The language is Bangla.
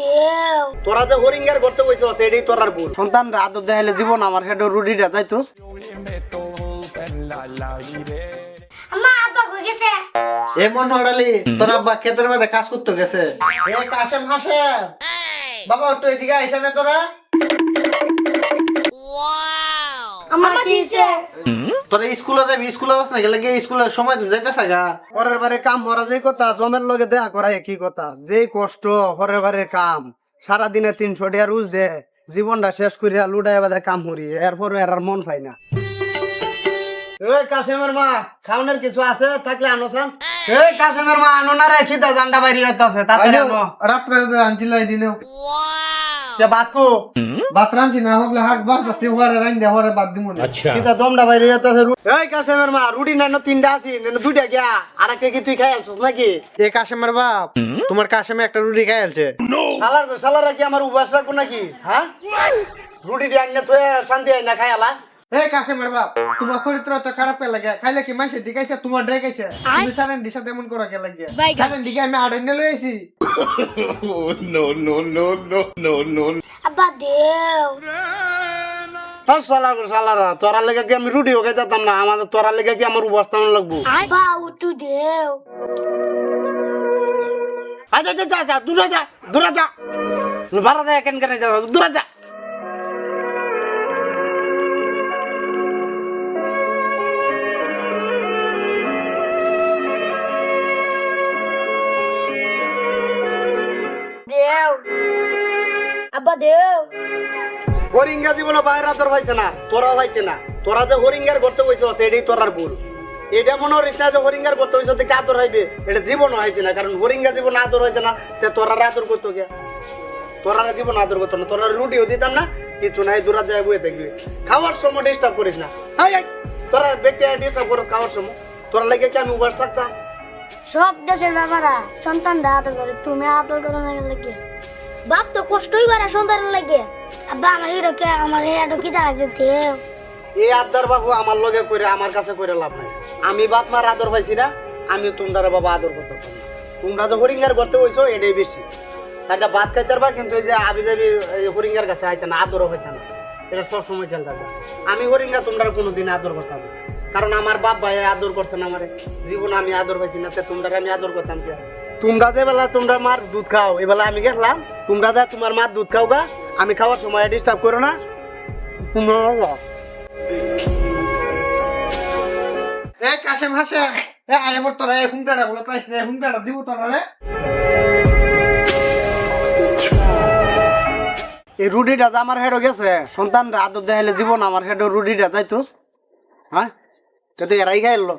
দেও। তোরা যে হরিঙ্গার করতে কইছ এটাই তোরার ভুল। সন্তান রাত দেখাইলে জীবন আমার হেড রুটিটা যাইতো আমা আব্বা কই গেছে? এ মন হড়ালি তোর আব্বা ক্ষেতের মধ্যে কাজ করতে গেছে। এ কাশেম হাসে বাবা একটু এদিকে আইসা না তোরা। আমার কি হইছে তোরা স্কুলে যাবি? স্কুলে যাস না? গেলে স্কুলে সময় দিন গা। পরের বারে কাম মরা যে কথা জমের লগে দেয়া করাই কি কথা। যে কষ্ট পরের বারে কাম। সারা দিনে তিনশো টাকা রুজ দে। জীবনটা শেষ করিয়া লুডাই বাদে কাম করি। এরপর এর আর মন পাই না। এই কাশেমের মা খাওনের কিছু আছে থাকলে আনোসান এই কাশেমের মা আনো না রে খিদা জান্ডা বাইরে হইতাছে তাড়াতাড়ি আনো। রাত্রে আনছিলাই দিনে কে বাকু ভাত রাঁধছি না হোক হাক বাস বাস হরে রাইন দে হরে বাদ দিমু না। কিতা দমডা বাইরে হইতাছে এই কাশেমের মা রুটি না নো তিনটা আছি না দুইটা গিয়া। আর একটা কি তুই খাই আলছস নাকি? এ কাশেমের বাপ তোমার কাশেমে একটা রুটি খাই আলছে শালার শালারা কি আমার উপাস রাখব নাকি? হ্যাঁ? রুটি দিয়ে আনিয়ে তুই শান্তি আইনা খাই আলা। এ কাশেমের বাপ তোমার চরিত্র তো খারাপ কে লাগে? খাইলে কি মাইছে দিকাইছে তোমার ডেকাইছে তুমি সারেন দিশা তেমন করো কে লাগে? সারেন দিকে আমি আড়াই নিয়ে লইছি আব্বা দেও। হ্যাঁ শালা শালারা তোরা লেগে কি আমি রুটি ওকে যেতাম না? আমার তোরা লেগে কি আমার উপাস তেমন লাগবো আব্বা উঠু দেও। আচ্ছা যা যা যা দূরে যা দূরে যা। ভাড়া দেয় কেন কেন যা দূরে যা। আব্বা দেও। হরিঙ্গা জীবনে বাইরে আদর পাইছে না তোরাও পাইতে না। তোরা যে হরিঙ্গার করতে কইছ এটাই তোরার ভুল। এটা মনে হরিস না যে হরিঙ্গার করতে হইছ দেখে আদর হইবে। এটা জীবন হয়েছে না কারণ হরিঙ্গা জীবন আদর হয়েছে না তে তোরার আদর করতো কে? তোরা জীবন আদর করতো না তোরা রুটিও দিতাম না কিছু নাই দূরা যায় বয়ে থাকবি। খাওয়ার সময় ডিস্টার্ব করিস না। হাই তোরা ব্যক্তি ডিস্টার্ব করিস খাওয়ার সময়। তোরা লেগে কি আমি উপাস থাকতাম? সব দেশের ব্যাপারা সন্তানরা আদর করে তুমি আদর করো না লাগে? বাপ তো কষ্টই করে সন্তানের লাগে। আব্বা, আমার এটাকে আমার এটা কি দাঁড়াতে এই আবদার বাবু আমার লগে করে আমার কাছে করে লাভ নাই। আমি বাপ মার আদর পাইছি না আমি তোমরা বাবা আদর করতে না। তোমরা যে হরিঙ্গার করতে হইছো, এটাই বেশি। সাইডটা ভাত খাইতে পারবা, কিন্তু এই যে আবি যাবি হরিঙ্গার কাছে আইতে না, আদরও হইতে না। এটা সব সময় খেয়াল থাকবে আমি হরিঙ্গা তোমরা কোনোদিন আদর করতাম কারণ আমার বাপ ভাই আদর করছে না আমারে। জীবন আমি আদর পাইছি না তোমরা আমি আদর করতাম কে তোমরা যে বেলা তোমরা মার দুধ খাও এবেলা আমি গেলাম তোমরা যা তোমার মার দুধ খাও গা আমি খাওয়ার সময় ডিস্টার্ব করো না। তোমরা এ কাশেম এ আয় তোরা বলে না দিব তোরা রে। এই রুটিটা যে আমার হেডও গেছে সন্তান আদর দেখাইলে জীবন আমার হেডও রুটিটা যাইতো। হ্যাঁ? তো এরাই খাই এলো